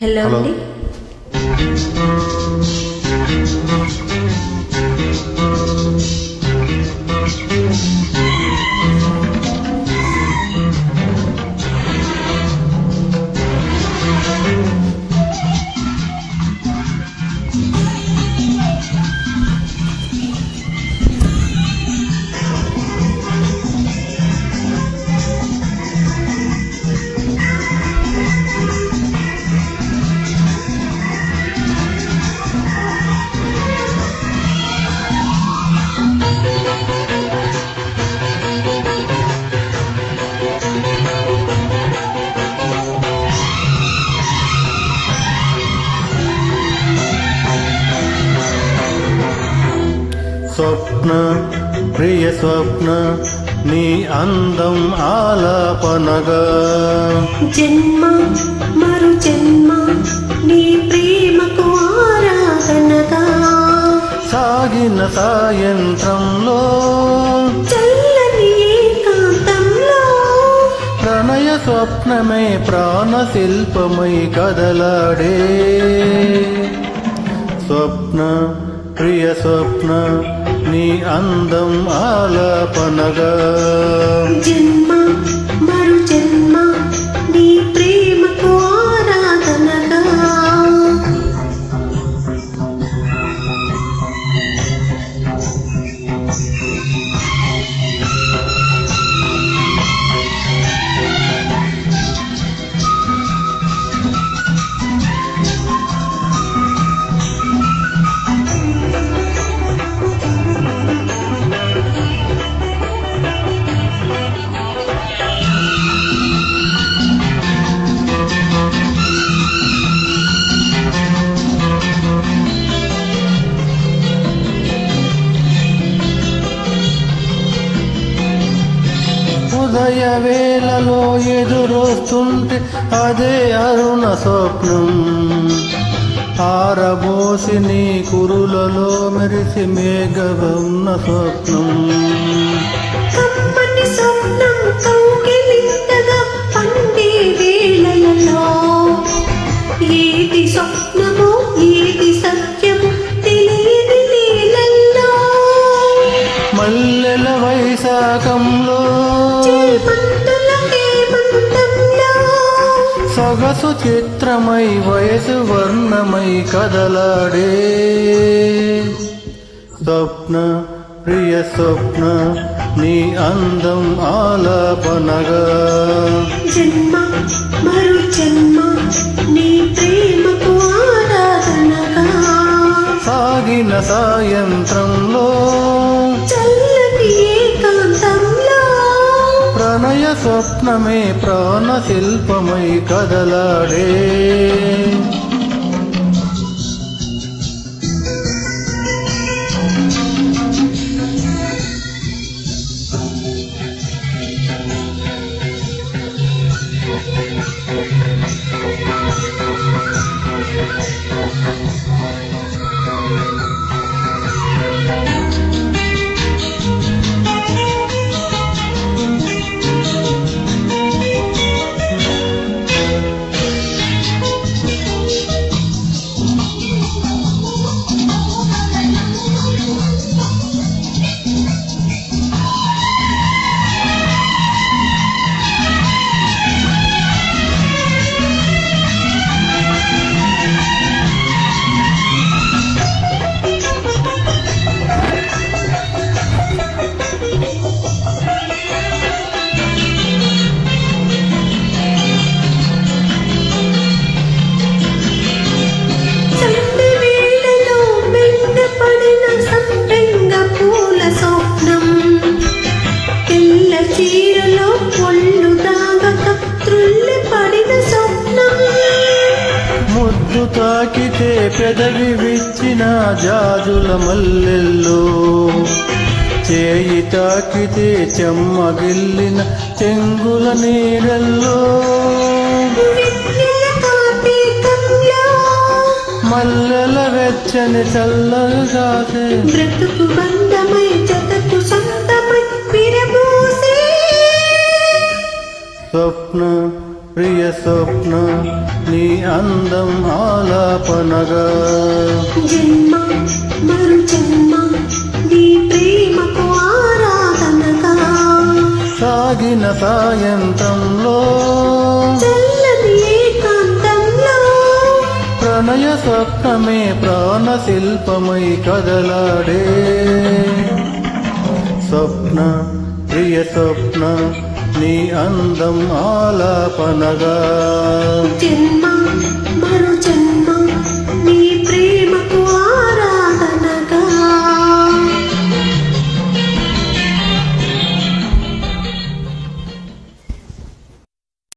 Hello hello. అండి స్వప్న ప్రియ స్వప్న నీ అందం ఆలాపనగా. జన్మ మరు జన్మ నీ ప్రేమకు ఆరాధనగా. సాగిన సాయంత్రంలో చల్లని ఏకాంతంలో. ప్రణయ స్వప్నమే ప్రాణ శిల్పమై కదలాడే. స్వప్న ప్రియ స్వప్న నీ అందం ఆలాపనగా. జన్మ ఉదయ వేళలో ఎదురొస్తుంటే అదే అరుణ స్వప్నం. ఆరబోసి నీ కురులలో మెరిసి మేఘగన్న స్వప్నం. కమ్మని స్వప్నం కౌగిలింతగా పండే వేళలలో సొగసు చిత్రమై వయసు వర్ణమై కదలాడే. స్వప్న ప్రియ స్వప్న నీ అందం ఆలాపనగా. జన్మ మరు జన్మ నీ స్వప్నమే ప్రాణశిల్పమై కదలాడే. ముద్దు తాకితే పెదవి విచ్చిన జాజుల మల్లెల్లో. చేయి తాకితే చెమ్మగిల్లిన చెంగుల కార్తీకంలో మల్లెల వెచ్చని చల్లగాసే బ్రతుకు బంధమై జతకు సొంతమై విరబూసే. స్వప్న ప్రియ స్వప్న నీ అందం ఆలాపనగా. జన్మ మరు జన్మ నీ ప్రేమకు ఆరాధనగా. సాగిన సాయంత్రంలో ఏకాంతంలో. ప్రణయ స్వప్నమే ప్రాణ శిల్పమై కదలాడే. స్వప్న ప్రియ స్వప్న నీ అందం ఆలాపనగా. జన్మ